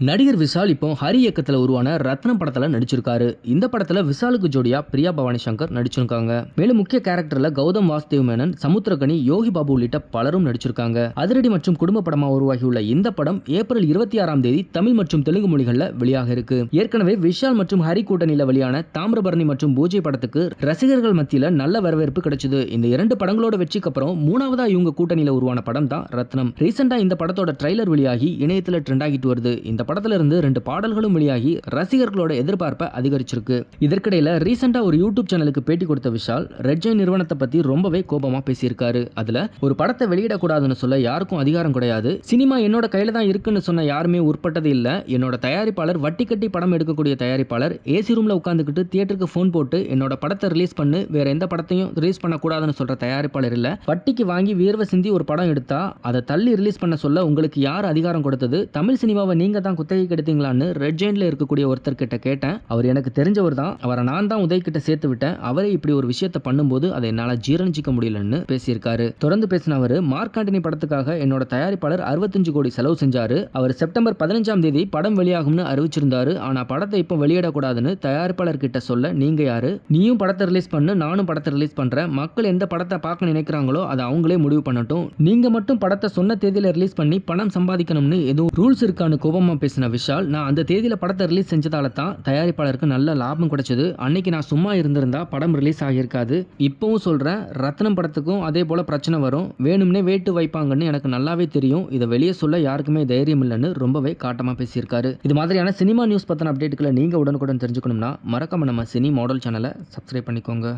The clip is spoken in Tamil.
நடிகர் விஷால் இப்போ ஹரி இயக்கத்தில் உருவான ரத்னம் படத்தில் நடிச்சிருக்காரு. இந்த படத்தில் விஷாலுக்கு ஜோடியா பிரியா பவானி சங்கர் நடிச்சிருக்காங்க. மேலும் முக்கிய கேரக்டர்ல கௌதம் வாசுதேவ் மேனன் சமுத்திரகனி யோகி பாபு உள்ளிட்ட பலரும் நடிச்சிருக்காங்க. அதிரடி மற்றும் குடும்ப படமாக உருவாகியுள்ள இந்த படம் ஏப்ரல் இருபத்தி ஆறாம் தேதி தமிழ் மற்றும் தெலுங்கு மொழிகளில் வெளியாக இருக்கு. ஏற்கனவே விஷால் மற்றும் ஹரி கூட்டணியில் வெளியான தாமிரபரணி மற்றும் பூஜை படத்துக்கு ரசிகர்கள் மத்தியில் நல்ல வரவேற்பு கிடைச்சது. இந்த இரண்டு படங்களோட வெற்றிக்கு அப்புறம் மூணாவதா இவங்க கூட்டணியில் உருவான படம் தான் ரத்னம். ரீசெண்டா இந்த படத்தோட ட்ரைலர் வெளியாகி இணையத்தில் ட்ரெண்ட் ஆகிட்டு வருது. இந்த படத்துல இருந்து ரெண்டு பாடல்களும் வெளியாகி ரசிகர்களோட எதிர்பார்ப்பை அதிகரிச்சிருக்கு. இதற்கிடையில ரீசெண்டா ஒரு யூடியூப் சேனலுக்கு பேட்டி கொடுத்த விஷால் ரெட் நிறுவனத்தை பத்தி ரொம்பவே கோபமா பேசியிருக்காரு. அதுல ஒரு படத்தை வெளியிடக்கூடாதுன்னு சொல்ல யாருக்கும் அதிகாரம் கிடையாது. சினிமா என்னோட கையில தான் இருக்குன்னு சொன்ன யாருமே உட்பட்டது இல்ல. என்னோட தயாரிப்பாளர் வட்டி கட்டி படம் எடுக்கக்கூடிய தயாரிப்பாளர் ஏசி ரூம்ல உட்காந்துக்கிட்டு தியேட்டருக்கு ஃபோன் போட்டு என்னோட படத்தை ரிலீஸ் பண்ணு வேற எந்த படத்தையும் ரிலீஸ் பண்ணக்கூடாதுன்னு சொல்ற தயாரிப்பாளர் இல்ல. வட்டிக்கு வாங்கி வியர்வை சிந்தி ஒரு படம் எடுத்தா அதை தள்ளி ரிலீஸ் பண்ண சொல்ல உங்களுக்கு யார் அதிகாரம் கொடுத்தது? தமிழ் சினிமாவை நீங்க தான் குத்தகைக்கு எடுத்தீங்களான்னு ரெட் ஜெயின்ல இருக்கக்கூடிய ஒருத்தர் கிட்ட கேட்டேன். அவர் எனக்கு தெரிஞ்சவர் தான். அவரை நான் தான் உதய் கிட்ட சேர்த்து விட்டேன். அவரே இப்படி ஒரு விஷயத்தை பண்ணும்போது அதை என்னால ஜீரணிச்சிக்க முடியலன்னு பேசியிருக்காரு. தொடர்ந்து பேசின அவர் மார்க் ஆண்டனி படத்துக்காக என்னோட தயாரிப்பாளர் அறுபத்தஞ்சு கோடி செலவு செஞ்சாரு. அவர் செப்டம்பர் பதினஞ்சாம் தேதி படம் வெளியாகும்னு அறிவிச்சிருந்தாரு. ஆனா படத்தை இப்போ வெளியிடக்கூடாதுன்னு தயாரிப்பாளர் கிட்ட சொல்ல நீங்க யாரு? நீயும் படத்தை ரிலீஸ் பண்ணு நானும் படத்தை ரிலீஸ் பண்றேன். மக்கள் எந்த படத்தை பார்க்க நினைக்கிறாங்களோ அதை அவங்களே முடிவு பண்ணட்டும். நீங்க மட்டும் படத்தை சொன்ன தேதியில ரிலீஸ் பண்ணி பணம் சம்பாதிக்கணும்னு எதுவும் ரூல்ஸ் இருக்கான்னு கோபமா பேசின விஷால் நான் அந்த தேதியில் படத்தை ரிலீஸ் செஞ்சதால தான் தயாரிப்பாளருக்கு நல்ல லாபம் கிடைச்சது. அன்னைக்கு நான் சும்மா இருந்திருந்தா படம் ரிலீஸ் ஆகியிருக்காது. இப்போவும் சொல்கிறேன் ரத்னம் படத்துக்கும் அதே போல் பிரச்சனை வரும். வேணும்னே வேட்டு வைப்பாங்கன்னு எனக்கு நல்லாவே தெரியும். இதை வெளியே சொல்ல யாருக்குமே தைரியம் இல்லைன்னு ரொம்பவே காட்டமாக பேசியிருக்காரு. இது மாதிரியான சினிமா நியூஸ் பற்றின அப்டேட்டுகளை நீங்கள் உடனுக்குடன் தெரிஞ்சுக்கணும்னா மறக்காம நம்ம சினி மாடல் சேனலை சப்ஸ்கிரைப் பண்ணிக்கோங்க.